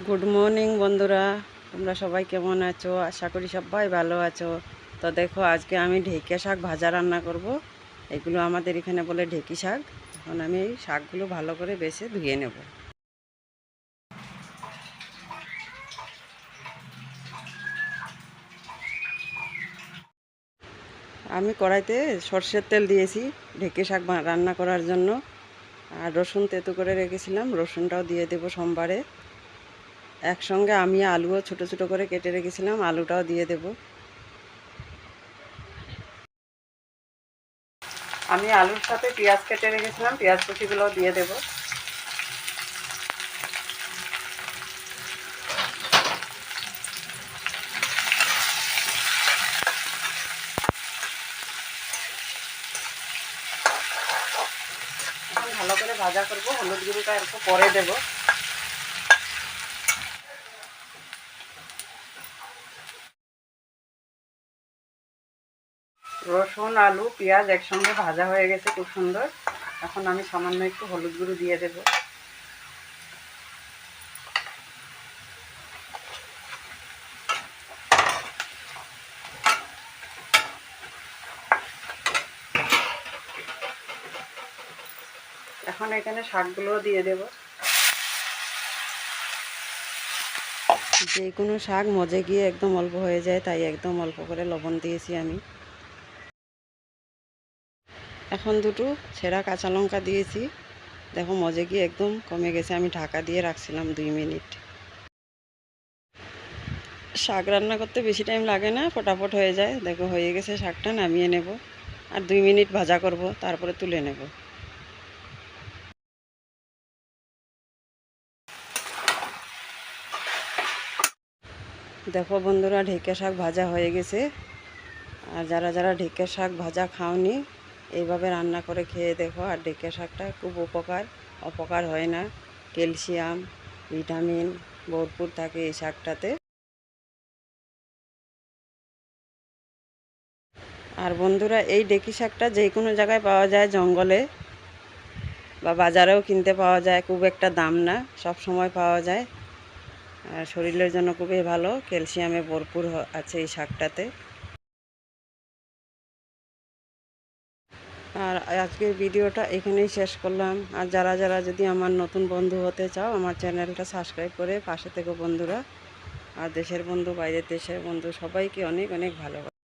Good morning বন্ধুরা। তোমরা সবাই কেমন আছো? আশা করি সবাই ভালো আছো। তো দেখো, আজকে আমি ঢেকে শাক ভাজা রান্না করব। এগুলো আমাদের এখানে বলে ঢেকি শাক। এখন আমি এই শাকগুলো ভালো করে বেছে ধুয়ে নেব। আমি কড়াইতে সর্ষের তেল দিয়েছি ঢেকে শাক রান্না করার জন্য। আর রসুন তেতো করে রেখেছিলাম। রসুনটাও দিয়ে দেবো সোমবারে। একসঙ্গে আমি আলুও ছোট ছোট করে কেটে রেখেছিলাম, আলুটাও দিয়ে দেব। আমি আলুর সাথে পেঁয়াজ কেটে রেখেছিলাম, পেঁয়াজ কুচিগুলোও দিয়ে দেব। ভালো করে ভাজা করব, হলুদ গুঁড়োটা একটু পরে দেবো। রসুন, আলু, পেঁয়াজ একসঙ্গে ভাজা হয়ে গেছে খুব সুন্দর। এখন আমি সামান্য একটু হলুদ গুঁড়ো দিয়ে দেব। এখন এখানে শাকগুলোও দিয়ে দেব। যে কোনো শাক মজে গিয়ে একদম অল্প হয়ে যায়, তাই একদম অল্প করে লবণ দিয়েছি আমি। এখন দুটো ছেঁড়া কাঁচা লঙ্কা দিয়েছি। দেখো মজে গিয়ে একদম কমে গেছে, আমি ঢাকা দিয়ে রাখছিলাম দুই মিনিট। শাক রান্না করতে বেশি টাইম লাগে না, ফটাফট হয়ে যায়। দেখো হয়ে গেছে শাকটা, নামিয়ে নেব। আর দুই মিনিট ভাজা করব, তারপরে তুলে নেব। দেখো বন্ধুরা ঢেকে শাক ভাজা হয়ে গেছে। আর যারা যারা ঢেকে শাক ভাজা খাওনি এইভাবে রান্না করে খেয়ে দেখো, আর ঢেকে শাকটা খুব উপকার। অপকার হয় না। ক্যালসিয়াম, ভিটামিন ভরপুর থাকে এই শাকটাতে। আর বন্ধুরা, এই ডেকি শাকটা যে কোনো জায়গায় পাওয়া যায়, জঙ্গলে বা বাজারেও কিনতে পাওয়া যায়। খুব একটা দাম না, সব সময় পাওয়া যায়। আর শরীরের জন্য খুবই ভালো। ক্যালসিয়ামে ভরপুর আছে এই শাকটাতে। আর আজকের ভিডিওটা এখানেই শেষ করলাম। আর যারা যারা যদি আমার নতুন বন্ধু হতে চাও, আমার চ্যানেলটা সাবস্ক্রাইব করে পাশে থেকে বন্ধুরা। আর দেশের বন্ধু, বাইরের দেশের বন্ধু, সবাইকে অনেক অনেক ভালোবাসি।